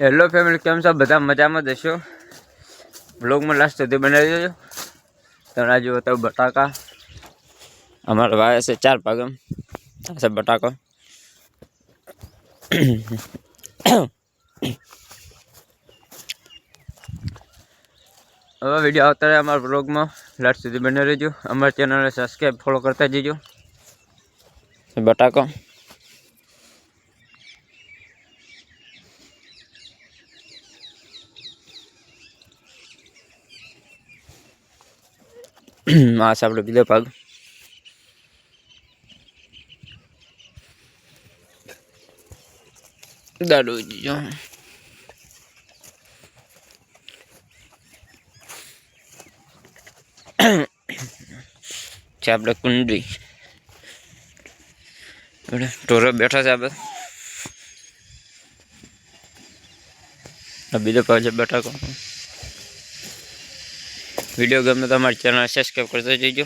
Hello family કેમ છો? બધા મજામાં જશો બ્લોગમાં લાસ્ટ સુધી બનાવી દેજો. તણા જુઓ તો બટાકા. અમારે વાય છે ચાર પાગમ છે બટાકો. હવે વીડિયો આવતા રહે અમારા બ્લોગમાં લાસ્ટ સુધી બનાવી રહેજો. અમારી ચેનલને સબસ્ક્રાઈબ ફોલો કરતા જજો. બટાકો. આ છે આપણો બીજો ભાગ. દાડો જો છે આપણે કુંડી ઢોરો બેઠા છે આપણે બીજો ભાગ છે બટાકો વીડિયો ગમે તો અમારી ચેનલ સબસ્ક્રાઈબ કરતા જઈજો